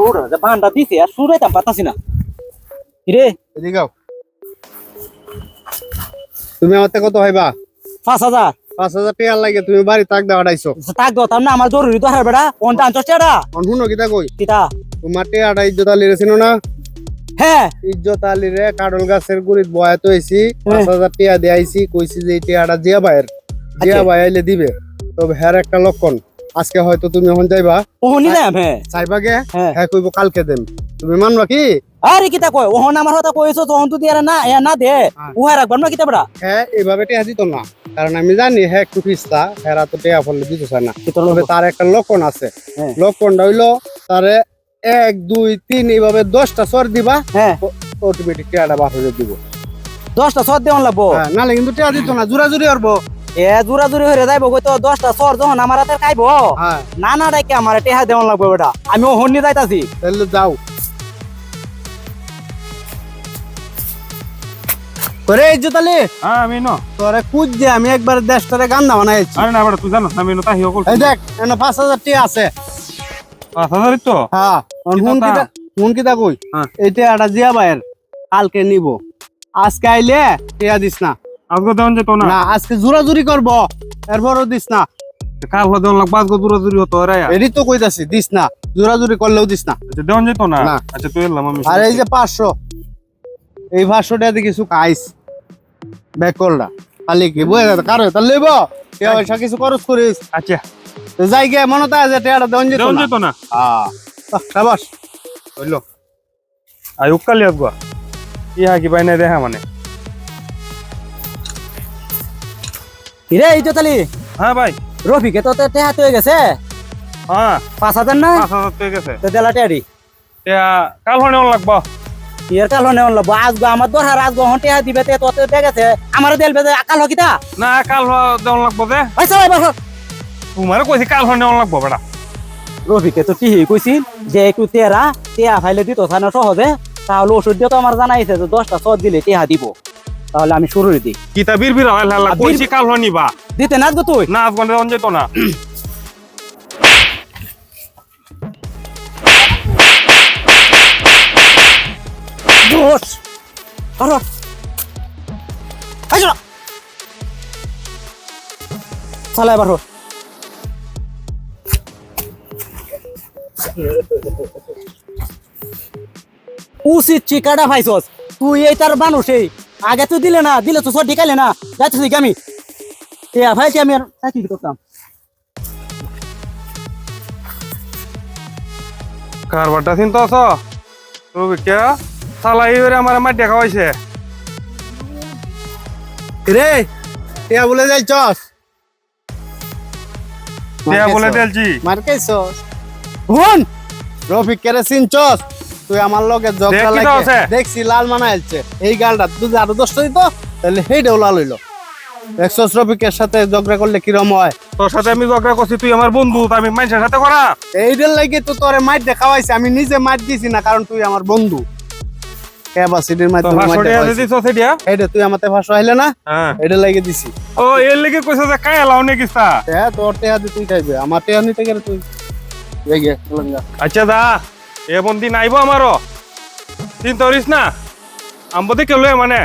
ওরা যে বান্ডা দিছে আর শুরাইতাম পাতাছি না। রে এদিকে তুমি আমার কত হইবা পাঁচ হাজার। পাঁচ হাজার টাকা লাগে তুমি বাড়ি তাক দেওয়া আড়াইশো। তাক দাও না আমার জরুরি দরকার বেটা। কোন দান চষ্টাটা শুনো কিতা কই? কিতা? তোমার টেয়াটা ইজ্জত আলী রেছিল না? হ্যাঁ। ইজ্জত আলী রে কাডল গাছের গুড়িত বয়াত হয়েছি পাঁচ হ্যাঁ। হাজার টিয়া দিয়ে আইছি কইছি যে এই টিয়াটা জিয়া ভাইয়ের। জিয়া আচ্ছা। ভাই আইলে দিবে। তবে হ্যার একটা লক্ষণ। আজকে হয়তো তুমি এখন যাইবা। ওহনি যাম হ্যাঁ। চাইবাগে হ্যাঁ। হ্যাঁ কইব কালকে দেন তুমি মানবা কি? আরে কিতা কয়? ওহন আমার কথা কইছো তখন তুই আর না এ না দে হ্যাঁ। উহাই রাখবাম না কিতা বেটা হ্যাঁ এইভাবে টিয়া দিত না। কারণ আমি জানি হ্যাঁ একটু পিস্তা হেরা তো টিয়া ফলে দিতে চায় না। তবে তার একটা লক্ষণ আছে। হ্যাঁ। লক্ষণটা হইল তারে এক দুই তিন এইভাবে দশটা সর দিবা হ্যাঁ। অটোমেটিক টিয়াটা বার হয়ে দিব। দশটা সর দেওয়ান লাগবো? হ্যাঁ, কিন্তু টিয়া দিত না জোরা জুরি করব। এ জুরা জুরি হয়ে যাইব তো দশটা সর যখন আমার হাতে খাইবো হ্যাঁ। না না ডাকে আমার টেহা দেওয়ান লাগবো বেটা। আমি ওহন নিয়ে যাইতাছি। তাহলে যাও। করে হ্যাঁ আমি ন। তোরে কুদ যে আমি একবার দেশটারে গান্দা বানাইছি আরে না বেটা তুই জানো আমি ন তাহিও করছি। এই দেখ এনে পাঁচ হাজার টিয়া আছে। পাঁচ হাজারই তো? হ্যাঁ কি হুন হুন কিতা কই? হ্যাঁ। এইটা একটা জিয়া ভাইয়ের কালকে নিব। আজকে আইলে টিয়া দিস না। আজকে দেওয়ান যেত না। না আজকে জোরাজুরি করব। এরপরও দিস না। কাল দেওয়ান লাগবে আজকে দূরি হতো রে এরই তো কইতাছি দিস না। জোরাজুরি করলেও দিস না। আচ্ছা দেওয়ান যেত না? না। আচ্ছা তুই এলাম আমি। আর এই যে পাঁচশো। এই পাঁচশো টাকা দিয়ে কিছু খাইস। ব্যাক করলা। খালি কি বয়ে যাবে কারও তার লইব। টিয়া পয়সা কিছু খরচ করিস। আচ্ছা। তো যাই গে মনে তো আছে টিয়াটা দেওয়ান যেত না। হ্যাঁ। সাবাস। হইল আই উকালি আসবা ইহা কি বাইনা দেখা মানে? রে ইজ্জত আলী হ্যাঁ ভাই। রফিকে তো টেহা হয়ে গেছে? হ্যাঁ। পাঁচ হাজার না? পাঁচ হাজার তুই গেছে। তো দেলা টেহারি। কাল হলে লাগবা। এর কাল হনে লাগবো। আজগো আমার দরকার আজগো হন টেহা দিবে তে তোতে দেখেছে আমার দেলবে যে আকাল হকিতা? না কাল দেওয়ান লাগবো যে ওই সবাই বসো তোমার কইছি কাল হলে লাগবো বেটা। রফিকে তো কি কইছি যে একটু তেরা টেহা ফাইলে দিত থানা সহজে। তাহলে ওষুধ দিয়ে তো আমার জানাইছে যে দশটা সদ দিলে টেহা দিব। তাহলে আমি শুরু দিই। কিতা বীর বীর লাগলা বীর- কইছি কাল হলে নিবা দিতে না গো তুই। না আজকে দেওয়ান যেত না। দোষ আরও আইসো চালা এবার হোক। উচিত চিকাটা ভাইছস তুই এই তার মানুষ এই। আগে তো দিলে না দিলে তো সব ঢিকাইলে না যাচ্ছিস আমি। এ ভাইছি আমি আর আর করতাম কারবারটা চিন্তা আছ? রবি কে সালা এইবারে আমার মাঠ দেখা হয়েছে রে টিয়া বলে যাই চস দিয়া বলে দিলছি। মার খাইছস হুন রফিক কেরোসিন চস তুই আমার লগে ঝগড়া? লাগে দেখছি লাল মানা আইছে এই গালটা তুই আরও দশটা দিত তাহলে সেইটাও লাল হইল। সাথে ঝগড়া করলে কিরম হয়? তোর সাথে আমি ঝগড়া করছি তুই আমার বন্ধু আমি মানুষের সাথে করা। এইটার লাগে তো তোরে মাইট দেখাওয়াইছে আমি নিজে মাইট দিছি না কারণ তুই আমার বন্ধু। ক্যাপাসিটির মাধ্যমে তুই আমাতে ভাষা না হ্যাঁ। লাগে দিছি। ও এর লেগে কইছ যে কায় লাও নে হ্যাঁ তোর তুই খাইবে আমার টেয়া নিতে গেলে তুই এই গে লঙ্গা আচ্ছা দা এ বন্দি নাইব আমারও চিন্তা করিস না? আম্বতে কেলো মানে?